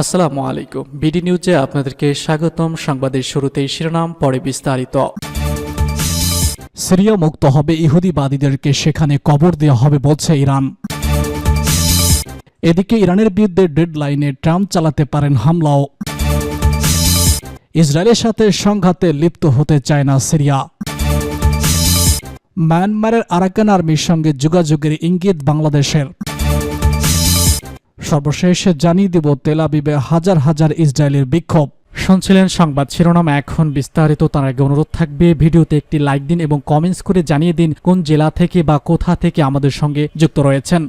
আসসালামু আলাইকুম। বিডি নিউজে আপনাদেরকে স্বাগতম। সংবাদের শুরুতেই শিরোনাম, পরে বিস্তারিত। সিরিয়া মুক্ত হবে ইহুদিবাদীদেরকে সেখানে কবর দেওয়া হবে বলছে ইরান। এদিকে ইরানের বিরুদ্ধে ডেডলাইনে ট্রাম্প চালাতে পারেন হামলাও। ইসরায়েলের সাথে সংঘাতে লিপ্ত হতে চায় না সিরিয়া। মায়ানমারের আরাকান আর্মির সঙ্গে যোগাযোগের ইঙ্গিত বাংলাদেশের। সর্বশেষ জানিয়ে দেব তেল আবিবে হাজার হাজার ইসরায়েলের বিক্ষোভ। শুনছিলেন সংবাদ শিরোনাম, এখন বিস্তারিত। তার আগে অনুরোধ থাকবে, ভিডিওতে একটি লাইক দিন এবং কমেন্টস করে জানিয়ে দিন কোন জেলা থেকে বা কোথা থেকে আমাদের সঙ্গে যুক্ত রয়েছেন।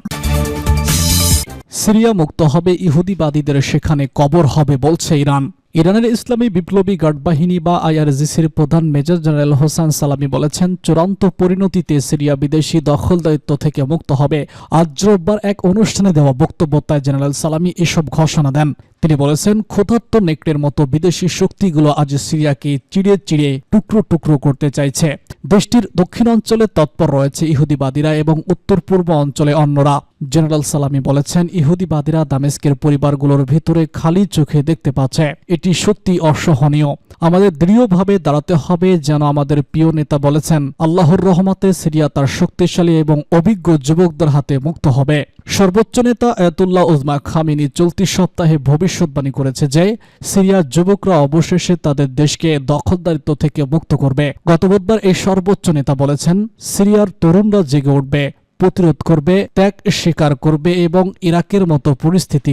সিরিয়া মুক্ত হবে, ইহুদিবাদীদের সেখানে কবর হবে বলছে ইরান। ইরানের ইসলামী বিপ্লবী গার্ড বাহিনী বা আইআরজিসির প্রধান মেজর জেনারেল হোসান সালামি বলেছেন, চূড়ান্ত পরিণতিতে সিরিয়া বিদেশি দখল দায়িত্ব থেকে মুক্ত হবে। আজ রোববার এক অনুষ্ঠানে দেওয়া বক্তব্য তাই জেনারেল সালামি এসব ঘোষণা দেন। তিনি বলেছেন, ক্ষুধার্ত নেকড়ের মতো বিদেশি শক্তিগুলো আজ সিরিয়াকে চিড়ে চিড়ে টুকরো টুকরো করতে চাইছে। দেশটির দক্ষিণাঞ্চলে তৎপর রয়েছে ইহুদিবাদীরা এবং উত্তর পূর্ব অঞ্চলে অন্যরা। জেনারেল সালামি বলেছেন, ইহুদিবাদীরা দামেস্কের পরিবারগুলোর ভিতরে খালি চোখে দেখতে পাচ্ছে। এটি সত্যি অসহনীয়। আমাদের দৃঢ়ভাবে দাঁড়াতে হবে, যেন আমাদের প্রিয় নেতা বলেছেন, আল্লাহর রহমতে সিরিয়া তার শক্তিশালী এবং অভিজ্ঞ যুবকদের হাতে মুক্ত হবে। সর্বোচ্চ নেতা আয়াতুল্লাহ উজমা খামিনি চলতি সপ্তাহে ভবিষ্যৎবাণী করেছে যে সিরিয়ার যুবকরা অবশেষে তাদের দেশকে দখলদারিত্ব থেকে মুক্ত করবে। গত বুধবার এই সর্বোচ্চ নেতা বলেছেন, সিরিয়ার তরুণরা জেগে উঠবে, প্রতিরোধ করবে, ত্যাগ স্বীকার করবে এবং ইরাকের মতো পরিস্থিতি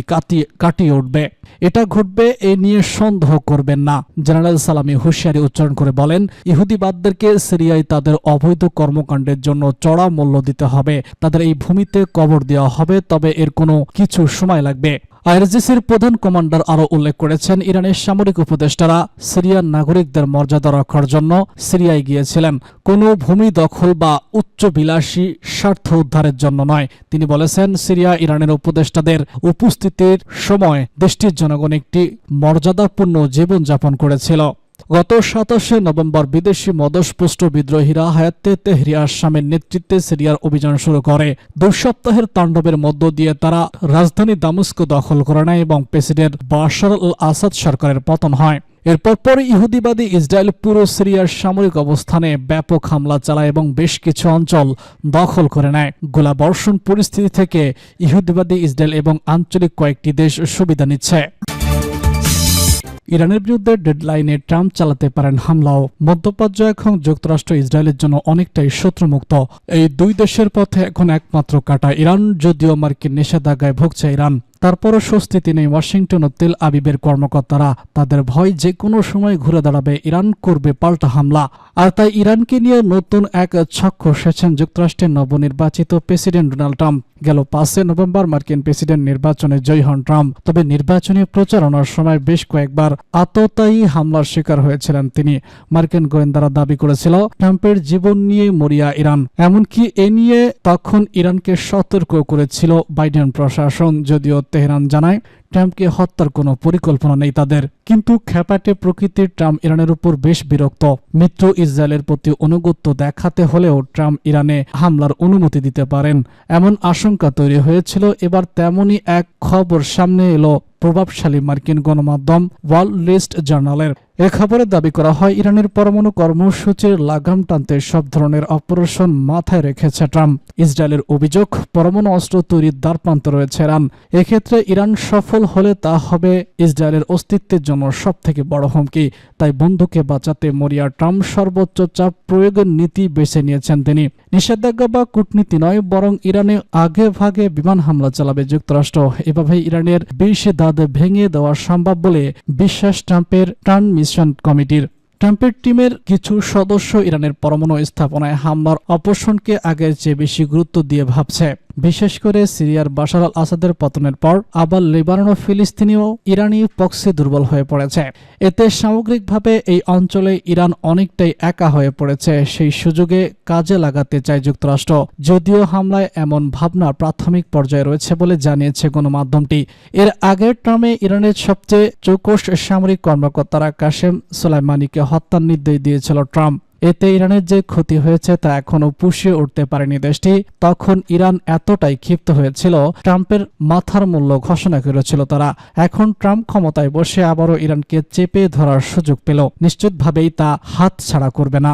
কাটিয়ে উঠবে। এটা ঘটবে এ নিয়ে সন্দেহ করবেন না। জেনারেল সালামি হুঁশিয়ারি উচ্চারণ করে বলেন, ইহুদিবাদদেরকে সিরিয়ায় তাদের অবৈধ কর্মকাণ্ডের জন্য চড়া মূল্য দিতে হবে। তাদের এই ভূমিতে কবর দেওয়া হবে, তবে এর কোনো কিছু সময় লাগবে। আইআরজিসির প্রধান কমান্ডার আরও উল্লেখ করেছেন, ইরানের সামরিক উপদেষ্টারা সিরিয়ার নাগরিকদের মর্যাদা রক্ষার জন্য সিরিয়ায় গিয়েছিলেন। কোনো ভূমি দখল বা উচ্চ বিলাসী স্বার্থ উদ্ধারের জন্য নয়। তিনি বলেছেন, সিরিয়া ইরানের উপদেষ্টাদের উপস্থিতির সময় দেশটির জনগণ একটি মর্যাদাপূর্ণ জীবনযাপন করেছিল। গত সাতাশে নভেম্বর বিদেশি মদস্পুষ্ট বিদ্রোহীরা হায়াতে তেহরি আসামের নেতৃত্বে সিরিয়ার অভিযান শুরু করে। দুই সপ্তাহের তাণ্ডবের মধ্য দিয়ে তারা রাজধানী দামস্ক দখল করে নেয় এবং প্রেসিডেন্ট বাশার আল আসাদ সরকারের পতন হয়। এরপর পরে ইহুদিবাদী ইসরায়েল পুরো সিরিয়ার সামরিক অবস্থানে ব্যাপক হামলা চালায় এবং বেশ কিছু অঞ্চল দখল করে নেয়। গোলাবর্ষণ পরিস্থিতি থেকে ইহুদিবাদী ইসরায়েল এবং আঞ্চলিক কয়েকটি দেশ সুবিধা নিচ্ছে। ইরানের বিরুদ্ধে ডেডলাইনে ট্রাম্প চালাতে পারেন হামলাও। মধ্যপ্রাচ্য এখন যুক্তরাষ্ট্র ইসরায়েলের জন্য অনেকটাই শত্রুমুক্ত। এই দুই দেশের পথে এখন একমাত্র কাটা ইরান, যদিও মার্কিন নিষেধাজ্ঞায় ভুগছে ইরান। তারপরও স্বস্তিতে নেই ওয়াশিংটন ও তেল আবিবের কর্মকর্তারা। তাদের ভয় যে কোনো সময় ঘুরে দাঁড়াবে, ইরান করবে পাল্টা হামলা। আর তাই ইরানকে নিয়ে নতুন এক ছক সেছেন যুক্তরাষ্ট্রের নবনির্বাচিত প্রেসিডেন্ট ডোনাল্ড ট্রাম্প। গেল পাঁচে নভেম্বর মার্কিন প্রেসিডেন্ট নির্বাচনে জয়ী হন ট্রাম্প। তবে নির্বাচনী প্রচারণার সময় বেশ কয়েকবার আততায়ী হামলার শিকার হয়েছিলেন তিনি। মার্কিন গোয়েন্দারা দাবি করেছিল, ট্রাম্পের জীবন নিয়ে মরিয়া ইরান। এমনকি এ নিয়ে তখন ইরানকে সতর্ক করেছিল বাইডেন প্রশাসন, যদিও テヘランじゃない？ট্রাম্পকে হত্যার কোনো পরিকল্পনা নেই তাদের। কিন্তু খ্যাপাটে প্রকৃতির ট্রাম্প ইরানের উপর বেশ বিরক্ত। মিত্র ইসরায়েলের প্রতি অনুগত্য দেখাতে হলেও ট্রাম্প ইরানে হামলার অনুমতি দিতে পারেন। এমন আশঙ্কা তৈরি হয়েছিল। এবার তেমনই এক খবর সামনে এলো প্রভাবশালী মার্কিন গণমাধ্যম ওয়ার্ল্ড লিস্ট জার্নালের। এ খবরে দাবি করা হয়, ইরানের পরমাণু কর্মসূচির লাগাম টানতে সব ধরনের অপারেশন মাথায় রেখেছে ট্রাম্প। ইসরায়েলের অভিযোগ, পরমাণু অস্ত্র তৈরির দ্বারপ্রান্ত রয়েছে ইরান। এক্ষেত্রে ইরান সফল হলে তা হবে ইসরায়েলের অস্তিত্বের জন্য সব থেকে বড় হুমকি। তাই বন্ধুকে বাঁচাতে মরিয়া ট্রাম্প সর্বোচ্চ চাপ প্রয়োগের নীতি বেছে নিয়েছেন তিনি। নিষেধাজ্ঞা বা কূটনীতি নয়, বরং ইরানে আগে ভাগে বিমান হামলা চালাবে যুক্তরাষ্ট্র। এভাবে ইরানের বিশ দাঁত ভেঙে দেওয়া সম্ভব বলে বিশ্বাস ট্রাম্পের ট্রান্সমিশন কমিটির। ট্রাম্পের টিমের কিছু সদস্য ইরানের পরমাণু স্থাপনায় হামলার অপসারণকে আগের চেয়ে বেশি গুরুত্ব দিয়ে ভাবছে। বিশেষ করে সিরিয়ার বাশার আল আসাদের পতনের পর আবার লেবানন ও ফিলিস্তিনিও ইরানি পক্ষে দুর্বল হয়ে পড়েছে। এতে সামগ্রিকভাবে এই অঞ্চলে ইরান অনেকটাই একা হয়ে পড়েছে, সেই সুযোগে কাজে লাগাতে চায় যুক্তরাষ্ট্র। যদিও হামলায় এমন ভাবনা প্রাথমিক পর্যায়ে রয়েছে বলে জানিয়েছে গণমাধ্যমটি। এর আগের ট্রামে ইরানের সবচেয়ে চৌকস সামরিক কর্মকর্তারা কাশেম সোলাইমানিকে হত্যার নির্দেশ দিয়েছিল ট্রাম্প। এতে ইরানের যে ক্ষতি হয়েছে তা এখনও পুষিয়ে উঠতে পারেনি দেশটি। তখন ইরান এতটাই ক্ষিপ্ত হয়েছিল, ট্রাম্পের মাথার মূল্য ঘোষণা করেছিল তারা। এখন ট্রাম্প ক্ষমতায় বসে আবারও ইরানকে চেপে ধরার সুযোগ পেল। নিশ্চিতভাবেই তা হাত ছাড়া করবে না।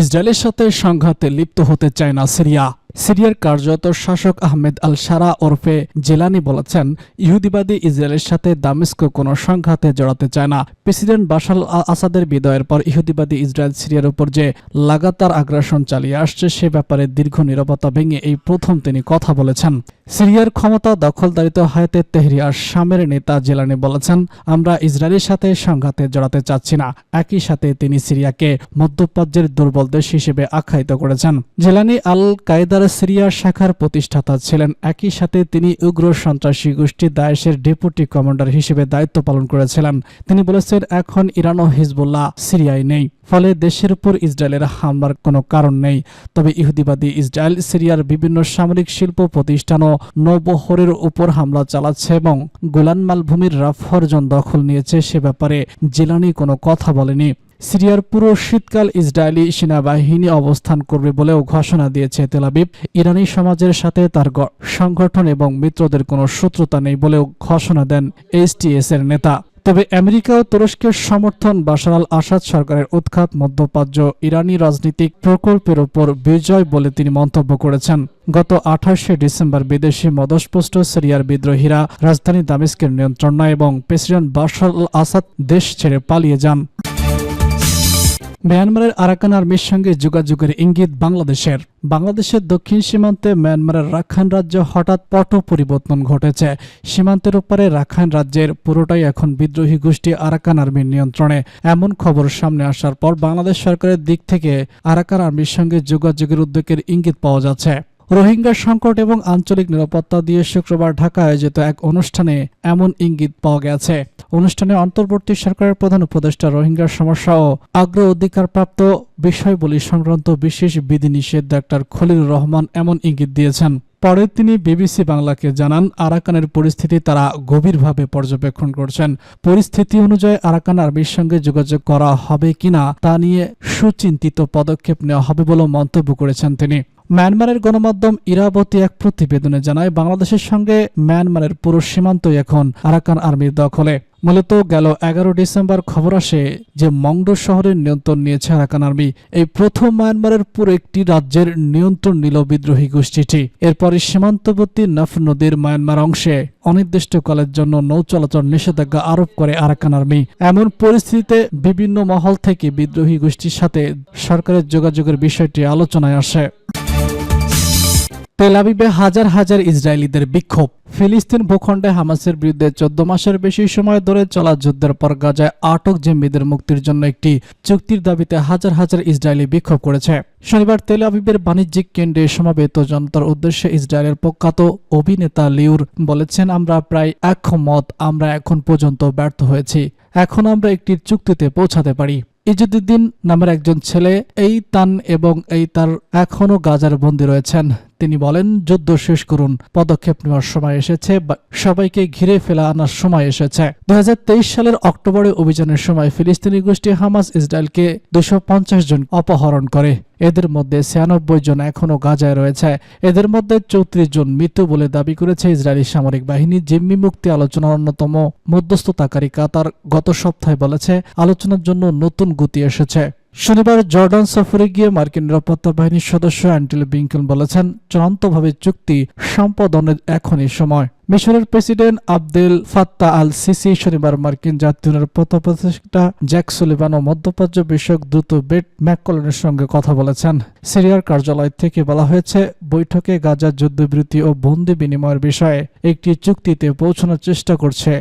ইসরায়েলের সাথে সংঘাতে লিপ্ত হতে চায় না সিরিয়া। সিরিয়ার কার্যত শাসক আহমেদ আল সারা ওরফে জেলানি বলেছেন, ইহুদিবাদী ইসরায়েলের সাথে দামেস্ক কোনো সংঘাতে জড়াতে চায় না। প্রেসিডেন্ট বাশাল আসাদের বিদায়ের পর ইহুদিবাদী ইসরায়েল সিরিয়ার উপর যে লাগাতার আগ্রাসন চালিয়ে আসছে, সে ব্যাপারে দীর্ঘ নিরবতা ভেঙে এই প্রথম তিনি কথা বলেছেন। সিরিয়ার ক্ষমতা দখলদারিত হায়াতে তেহরিয়ার শামের নেতা জেলানি বলেছেন, আমরা ইসরায়েলের সাথে সংঘাতে জড়াতে চাচ্ছি না। একই সাথে তিনি সিরিয়াকে মধ্যপ্রাচ্যের দুর্বল দেশ হিসেবে আখ্যায়িত করেছেন। জেলানি আল কায়দার সিরিয়া শাখার প্রতিষ্ঠাতা ছিলেন। একই সাথে তিনি উগ্র সন্ত্রাসী গোষ্ঠী দায়েশের ডেপুটি কমান্ডার হিসেবে দায়িত্ব পালন করেছিলেন। তিনি বলেছেন, এখন ইরান ও হিজবুল্লাহ সিরিয়ায় নেই। ফলে দেশের উপর ইসরায়েলের হামলার কোনো কারণ নেই। তবে ইহুদিবাদী ইসরায়েল সিরিয়ার বিভিন্ন সামরিক শিল্প প্রতিষ্ঠান ও নৌবহরের উপর হামলা চালাচ্ছে এবং গোলান মালভূমির রাফরজন দখল নিয়েছে সে ব্যাপারে জেলানি কোনো কথা বলেনি। সিরিয়ার পুরো শীতকাল ইসরায়েলি সেনাবাহিনী অবস্থান করবে বলেও ঘোষণা দিয়েছে তেলাবিব ইরানি সমাজের সাথে তার সংগঠন এবং মিত্রদের কোনো শত্রুতা নেই বলেও ঘোষণা দেন এইচটিএস এর নেতা। তবে আমেরিকা ও তুরস্কের সমর্থন বাশার আল আসাদ সরকারের উৎখাত মধ্যপ্রাচ্য ইরানি রাজনৈতিক প্রকল্পের উপর বিজয় বলে তিনি মন্তব্য করেছেন। গত আঠাশে ডিসেম্বর বিদেশি মদস্পুষ্ট সিরিয়ার বিদ্রোহীরা রাজধানী দামেস্কের নিয়ন্ত্রণ নেয় এবং প্রেসিডেন্ট বাশার আল আসাদ দেশ ছেড়ে পালিয়ে যান। মিয়ানমারের আরাকান আর্মির সঙ্গে যোগাযোগের ইঙ্গিত বাংলাদেশের। বাংলাদেশের দক্ষিণ সীমান্তে মিয়ানমারের রাখাইন রাজ্য হঠাৎ পট পরিবর্তন ঘটেছে। সীমান্তের ওপারে রাখাইন রাজ্যের পুরোটাই এখন বিদ্রোহী গোষ্ঠী আরাকান আর্মির নিয়ন্ত্রণে। এমন খবর সামনে আসার পর বাংলাদেশ সরকারের দিক থেকে আরাকান আর্মির সঙ্গে যোগাযোগের উদ্যোগের ইঙ্গিত পাওয়া যাচ্ছে। রোহিঙ্গা সংকট এবং আঞ্চলিক নিরাপত্তা দিয়ে শুক্রবার ঢাকায় আয়োজিত এক অনুষ্ঠানে এমন ইঙ্গিত পাওয়া গেছে। অনুষ্ঠানে অন্তর্বর্তী সরকারের প্রধান উপদেষ্টা রোহিঙ্গার সমস্যা ও আগ্র অধিকারপ্রাপ্ত বিষয়বলী সংক্রান্ত বিশেষ বিধিনিষেধ ডাক্তার খলিলুর রহমান এমন ইঙ্গিত দিয়েছেন। পরে তিনি বিবিসি বাংলাকে জানান, আরাকানের পরিস্থিতি তারা গভীরভাবে পর্যবেক্ষণ করছেন। পরিস্থিতি অনুযায়ী আরাকান আর্মির সঙ্গে যোগাযোগ করা হবে কিনা তা নিয়ে সুচিন্তিত পদক্ষেপ নেওয়া হবে বলেও মন্তব্য করেছেন তিনি। মিয়ানমারের গণমাধ্যম ইরাবতী এক প্রতিবেদনে জানায়, বাংলাদেশের সঙ্গে মিয়ানমারের পুরো সীমান্তই এখন আরাকান আর্মির দখলে। মূলত গেল এগারো ডিসেম্বর খবর আসে যে মংডো শহরের নিয়ন্ত্রণ নিয়েছে আরাকান আর্মি। এই প্রথম মায়ানমারের পুরো একটি রাজ্যের নিয়ন্ত্রণ নিল বিদ্রোহী গোষ্ঠীটি। এরপরে সীমান্তবর্তী নফ নদীর মায়ানমার অংশে অনির্দিষ্টকালের জন্য নৌ চলাচল নিষেধাজ্ঞা আরোপ করে আরাকান আর্মি। এমন পরিস্থিতিতে বিভিন্ন মহল থেকে বিদ্রোহী গোষ্ঠীর সাথে সরকারের যোগাযোগের বিষয়টি আলোচনায় আসে। তেল আবিবে হাজার হাজার ইসরায়েলিদের বিক্ষোভ। ফিলিস্তিন ভূখণ্ডে হামাসের বিরুদ্ধে চোদ্দ মাসের বেশি সময় ধরে চলা যুদ্ধের পর গাজায় আটক জিম্মিদের মুক্তির জন্য একটি চুক্তির দাবিতে হাজার হাজার ইসরায়েলি বিক্ষোভ করেছে। শনিবার তেল আবিবের বাণিজ্যিক কেন্দ্রে সমাবেত জনতার উদ্দেশ্যে ইসরায়েলের প্রখ্যাত অভিনেতা লিউর বলেছেন, আমরা প্রায় একমত আমরা এখন পর্যন্ত ব্যর্থ হয়েছি। এখন আমরা একটি চুক্তিতে পৌঁছাতে পারি। ইজুদ্দিন নামের একজন ছেলে এই তান এবং এই তার এখনও গাজার বন্দী রয়েছেন। তিনি বলেন, যুদ্ধ শেষ করুন। পদক্ষেপ নেওয়ার সময় এসেছে সবাইকে ঘিরে ফেলা আনার সময় এসেছে। দু হাজার তেইশ সালের অক্টোবরে অভিযানের সময় ফিলিস্তিনি গোষ্ঠী হামাস ইসরায়েলকে দুশো জন অপহরণ করে। এদের মধ্যে ছিয়ানব্বই জন এখনও গাজায় রয়েছে। এদের মধ্যে চৌত্রিশ জন মৃত্যু বলে দাবি করেছে ইসরায়েলি সামরিক বাহিনী, জিম্মি মুক্তি আলোচনার অন্যতম মধ্যস্থতাকারী কাতার গত সপ্তাহে বলেছে, আলোচনার জন্য নতুন গতি এসেছে। শনিবার জর্ডান সফরে গিয়ে মার্কিন নিরাপত্তা বাহিনীর সদস্য অ্যান্টেল বিঙ্কন বলেছেন, চূড়ান্তভাবে চুক্তি সম্পাদনের এখনই সময়। মিশরের president Abdel Fattah al Sisi শনিবার মার্কিন জাতীয় নিরাপত্তা উপদেষ্টা জ্যাক সুলিভান ও মধ্যপ্রাচ্য বিষয়ক দ্রুত বেট ম্যাককলনের সঙ্গে কথা বলেছেন। সিরিয়ার কার্যালয় থেকে বলা হয়েছে, বৈঠকে গাজার যুদ্ধবিরতি ও বন্দি বিনিময়ের বিষয়ে একটি চুক্তিতে পৌঁছানোর চেষ্টা করছে।